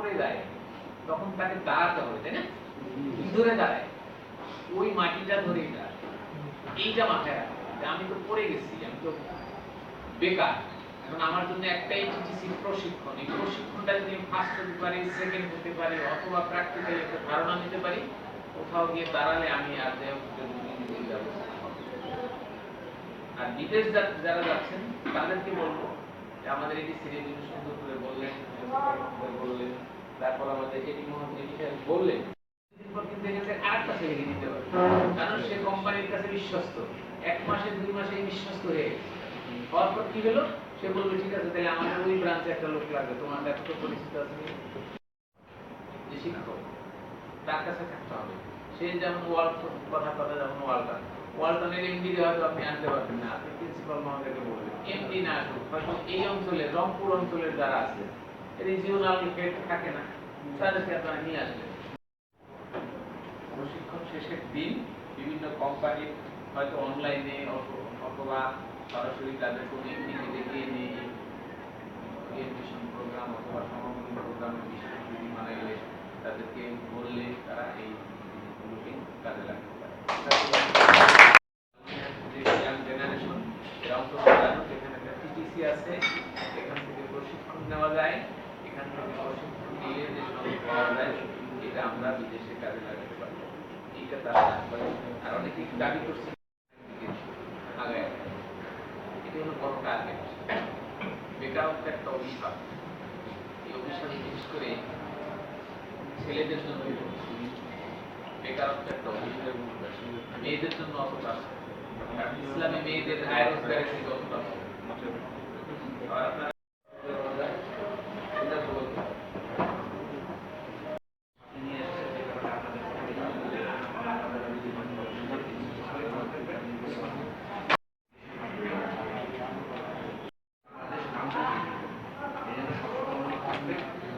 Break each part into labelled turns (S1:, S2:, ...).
S1: পড়ে যায়। তখন তাকে দাঁড়াতে হবে, তাই না? ধরে দাঁড়ায়। ওই মাটিটা ধরেই দাঁড়ায়। এইটা মাথায় রাখো যে আমি তো পড়ে গেছি, আমি তো বেকার। এখন আমার জন্য একটাই টিটিসি প্রশিক্ষণ। এই প্রশিক্ষণটা যদি আমি ফার্স্ট হতে পারি সেকেন্ড হতে পারি, অথবা প্র্যাকটিক্যালি একটা ধারণা নিতে পারি, কোথাও গিয়ে দাঁড়ালে আমি আর যে নিজেই ব্যবস্থা আর বিদেশ যারা যাচ্ছেন, তাদেরকে বলব যে আমাদের এটি করে তার কাছে সে যেমন ওয়ার্ল্ড কথা কথা যেমন ওয়ালটন। ওয়ালটনের এমডি হয়তো আপনি আনতে পারবেন না। আপনি প্রিন্সিপাল মহোদয়কে বলবেন। এমডি না আসুক, হয়তো এই অঞ্চলে, রংপুর অঞ্চলের যারা আছে রিজিওনাল হেড থাকে না। তাদেরকে আপনারা নিয়ে আসবেন। প্রশিক্ষণ শেষের দিন বিভিন্ন কোম্পানির হয়তো অনলাইনে অথবা সরাসরি তাদের কোনো এমডিকে দেখিয়ে নিয়ে প্রোগ্রাম অথবা সমাপনী প্রোগ্রামের বিশেষ যদি মানা গেলে তাদেরকে বললে তারা এই জিনিসগুলোকে কাজে লাগাতে পারে আছে, এখান থেকে প্রশিক্ষণ নেওয়া যায়। একটা এই বিশেষ করে ছেলেদের জন্য একটা মেয়েদের জন্য। কারণ ইসলামে মেয়েদের আয় রোজগারের থেকে অতটা না। আর আপনারা এটা তো বলতে হবে। নিয়ে এসে যে ব্যাপারটা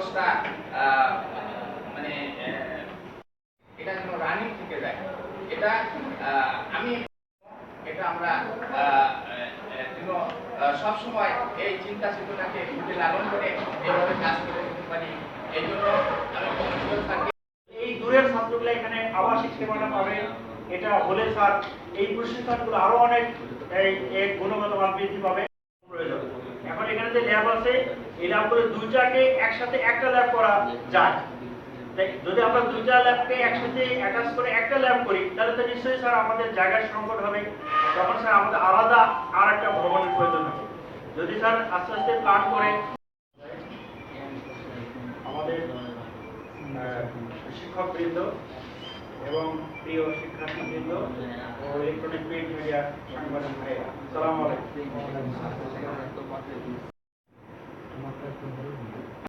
S1: কোর্সটা মানে এটা যেন রানিং থেকে যায়। এটা আমি, এটা আমরা সবসময় এই চিন্তা চেতনাকে বুকে লালন করে এইভাবে কাজ করে যেতে পারি। এই জন্য আমি
S2: এই দূরের ছাত্রগুলো এখানে আবাসিক সেবাটা পাবে, এটা হলে স্যার, এই প্রশিক্ষণগুলো আরও অনেক, এই গুণগত মান বৃদ্ধি পাবে প্রয়োজন এখন এখানে যে ল্যাব আছে এই ল্যাবগুলো দুইটাকে একসাথে একটা ল্যাব করা যায়। যদি আমরা দুইটা ল্যাবকে একসাথে অ্যাটাচ করে একটা ল্যাব করি, তাহলে তো নিশ্চয়ই স্যার আমাদের জায়গার সংকট হবে। তখন স্যার আমাদের আলাদা আর একটা ভবনের প্রয়োজন হবে। যদি স্যার আস্তে আস্তে প্ল্যান করে, আমাদের শিক্ষক বৃন্দ এবং প্রিয় শিক্ষার্থী বৃন্দ ও ইলেকট্রনিক প্রিন্ট মিডিয়া সাংবাদিক ভাইয়া সালাম আলাইকুম। 細かいところに。